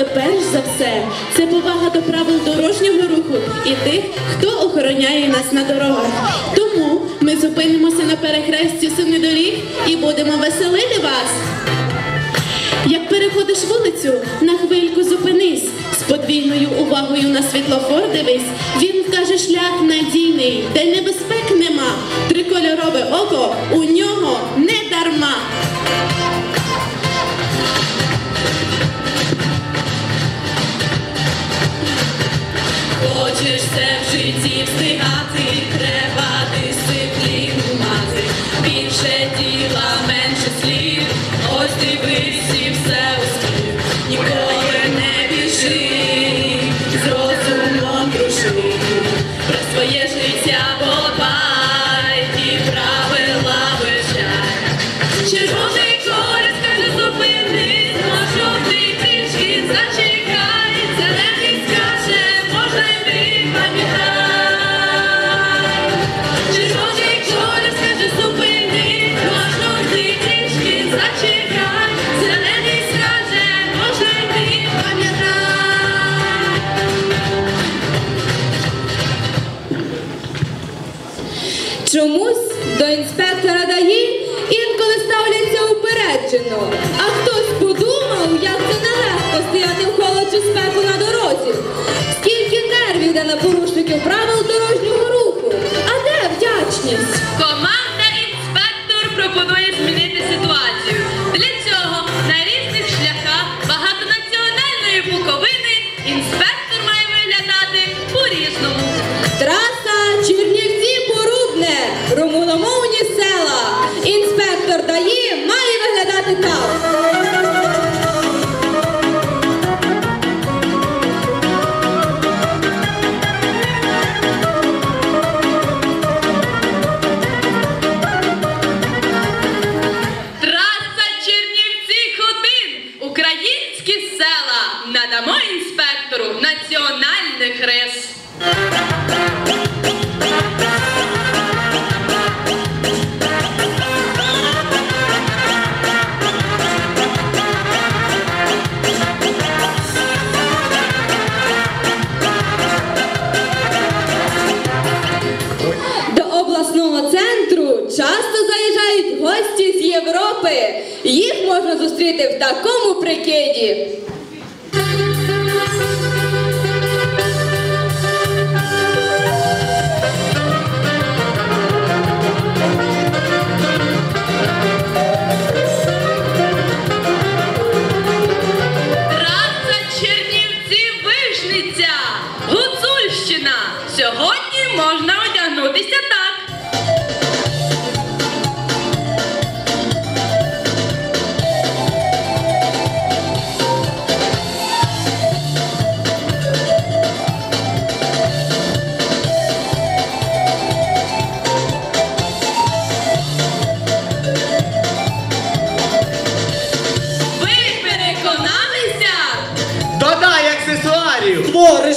Але перш за все, це повага до правил дорожнього руху і тих, хто охороняє нас на дорогах. Тому ми зупинимося на перехресті семи доріг і будемо веселити вас. Як переходиш вулицю, на хвильку зупинись. З подвійною увагою на світлофор дивись. Він вкаже шлях надійний, де небезпек нема. Трикольорове око у нього не дарма.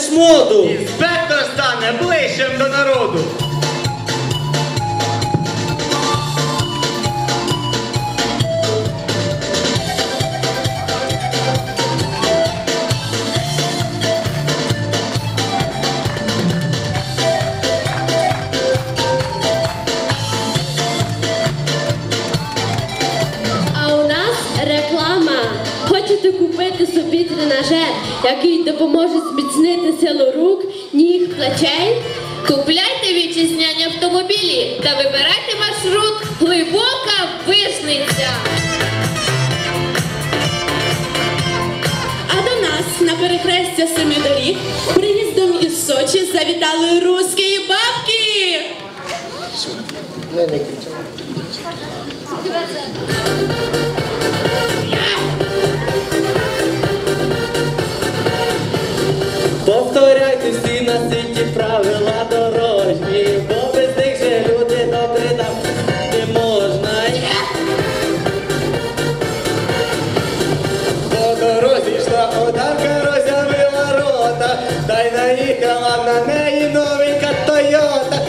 Твориш моду! Інспектор стане ближчим до народу. Який допоможе зміцнити силу рук, ніг, плечей? Купляйте вітчизняні автомобілі та вибирайте маршрут глибока вишниця. А до нас на перехрестя семи доріг приїздом із Сочі завітали русські бабки. Повторяйте всі на світі правила дорожні, бо без них же люди добре нам не можна. По дорозі йшла одарка, розявила рота, та й наїхала на неї новенька Тойота.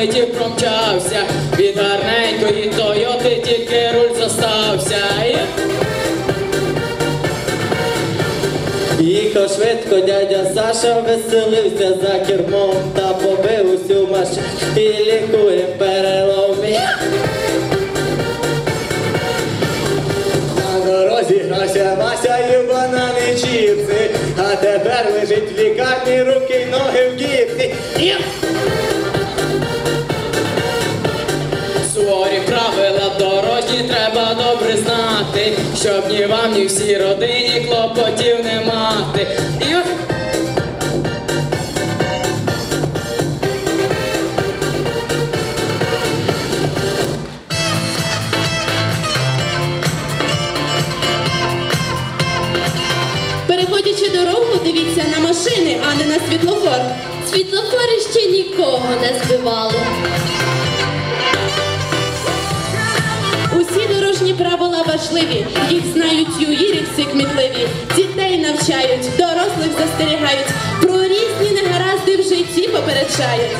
Полетів, промчався. Від гарненької Тойоти тільки руль зостався. Їхав швидко дядя Саша, веселився за кермом та побив усю машину і лікує перелом. На дорозі грався Вася і банани чіпси, а тепер лежить в лікарні, руки ноги в гіпсі. Щоб ні вам, ні всій родині клопотів не мати. Переходячи дорогу, дивіться на машини, а не на світлофор. Світлофори ще нікого не збивали. Дорожні правила важливі, їх знають юїрівці кмітливі. Дітей навчають, дорослих застерігають, про різні негаразди в житті попереджають.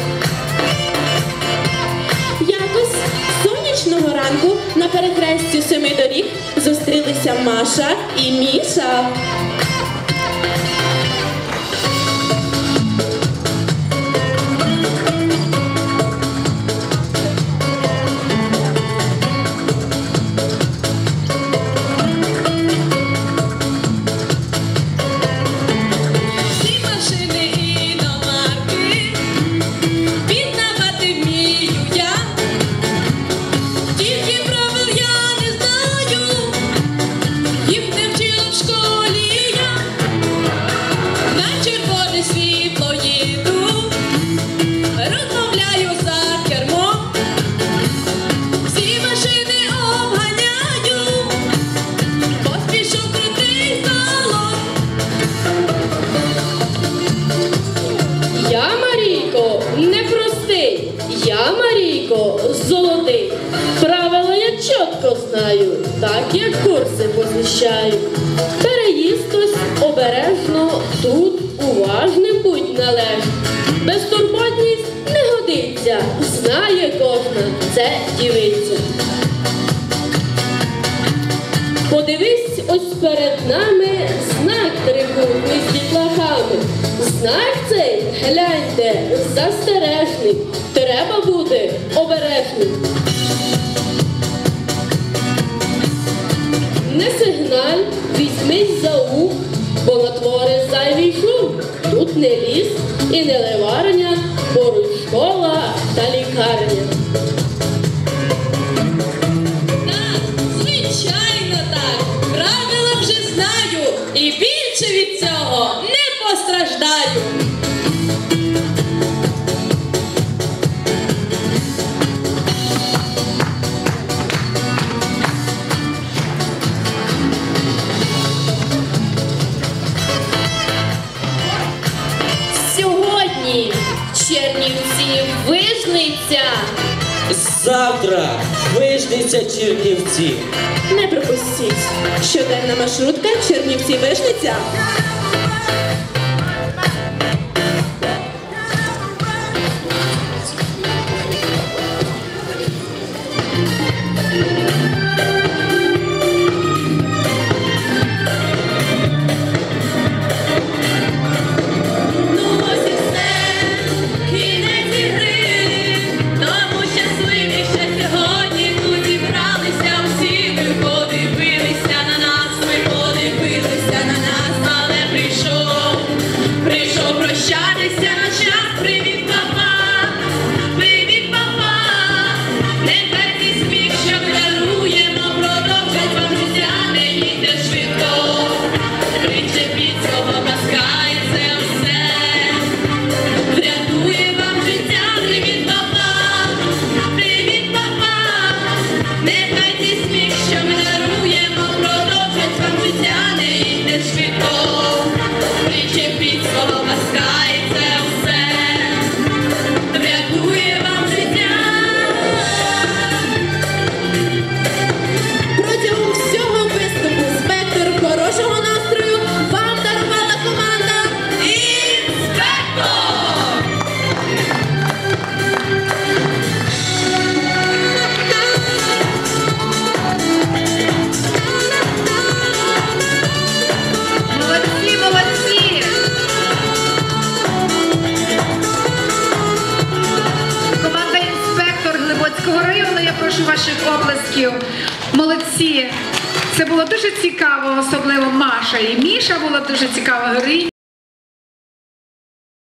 Якось сонячного ранку на перехресті семи доріг зустрілися Маша і Міша. Посвящаю. Переїзд хтось обережно, тут уважним будь належно. Безтурботність не годиться, знає кожна, це дівиця. Подивись, ось перед нами знак трикутний з дітлахами. Знак цей, гляньте, застережний. Треба бути обережним. Не сигналь, візьмись за ух, бо натвори зайвий шум. Тут не ліс і не ливарня, поруч школа та лікарня. Так, звичайно так. Правила вже знаю і більше від цього не постраждаю. Чернівці вижниця. Завтра вижниця Чернівці. Не пропустіть. Щоденна маршрутка Чернівці Вишниця. Ну дуже цікаво, особливо Маша і Міша була дуже цікава героїня.